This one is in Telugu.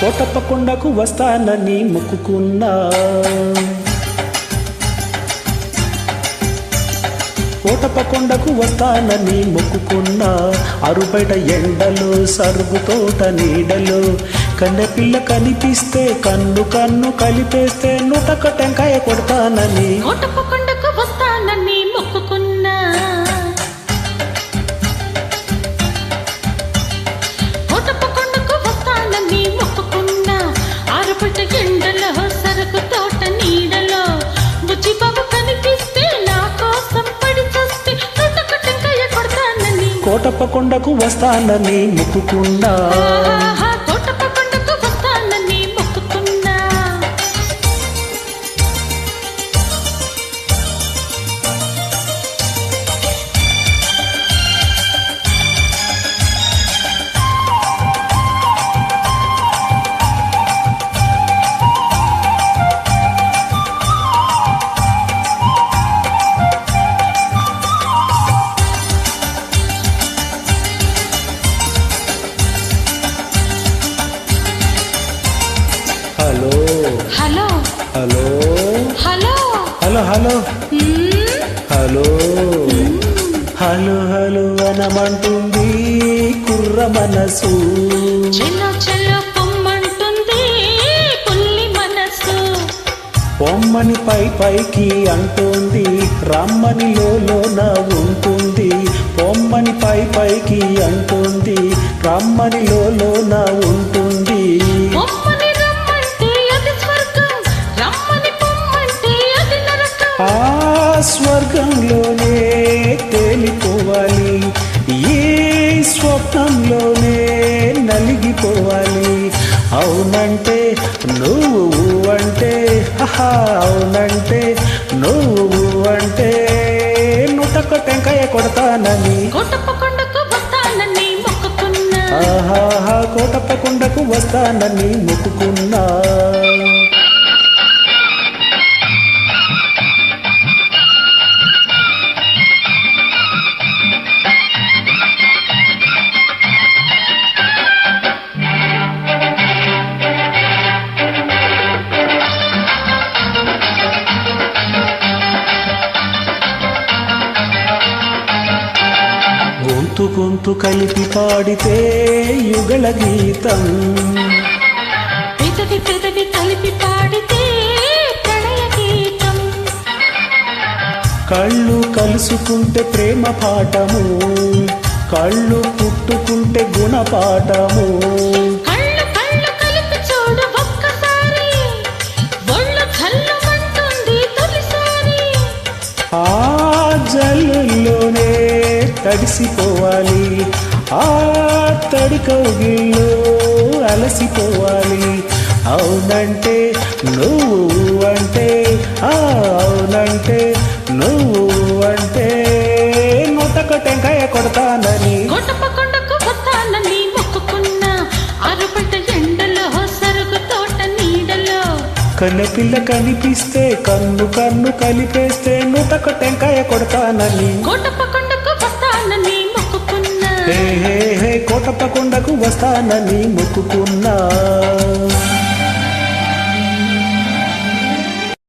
కోటప్పకొండకు వస్తానని మొక్కుకున్నా. కోటప్పకొండకు వస్తానని మొక్కుకున్నా. అరుబయట ఎండలో సరుగు తోట నీడలో పిల్ల కనిపిస్తే కన్ను కన్ను కలిపేస్తే నూటక టెంకాయ కొడతానని. కోటప్పకొండకు కొండకు వస్తానని మొక్కుకున్నా. Hello. Hello. Hello. Hello hello. Hello. Hello hello అనమంటుంది కుర్ర మనసు. చెల్లో చెల్లో పొమ్మంటుంది పుల్లి మనసు. పొమ్మని పై పైకి అంటోంది రమ్మని లోన ఉంటుంది. పొమ్మని పై పైకి అంటుంది రమ్మని లోన ఉంటుంది స్వర్గంలోనే తేలిపోవాలి. ఈ స్వప్నంలోనే నలిగిపోవాలి. అవునంటే నువ్వు అంటే అవునంటే నువ్వు అంటే నుటక టెంకాయ కొడతానని. ఆహాహా కోటప్పకొండకు వస్తానని మొక్కుకున్నా. గొంతు గొంతు కలిపి పాడితే యుగల గీతం. పెదవి పెదవి కలిపి పాడితే ప్రణయ గీతం. కళ్ళు కలుసుకుంటే ప్రేమ పాఠము కళ్ళు పుట్టుకుంటే గుణపాఠము. తడిసిపోవాలి. ఆ తడి కౌగిల్లో అలసిపోవాలి. అవునంటే నువ్వు అంటే ఆ అవునంటే నువ్వు అంటే నూటక టెంకాయ కొడతానని. కన్నెపిల్ల కనిపిస్తే కన్ను కన్ను కలిపేస్తే నూటక టెంకాయ కొడతానని. వస్తానని మొక్కుకున్నా హే హే కోటప్ప కొండకు వస్తానని మొక్కుకున్నా.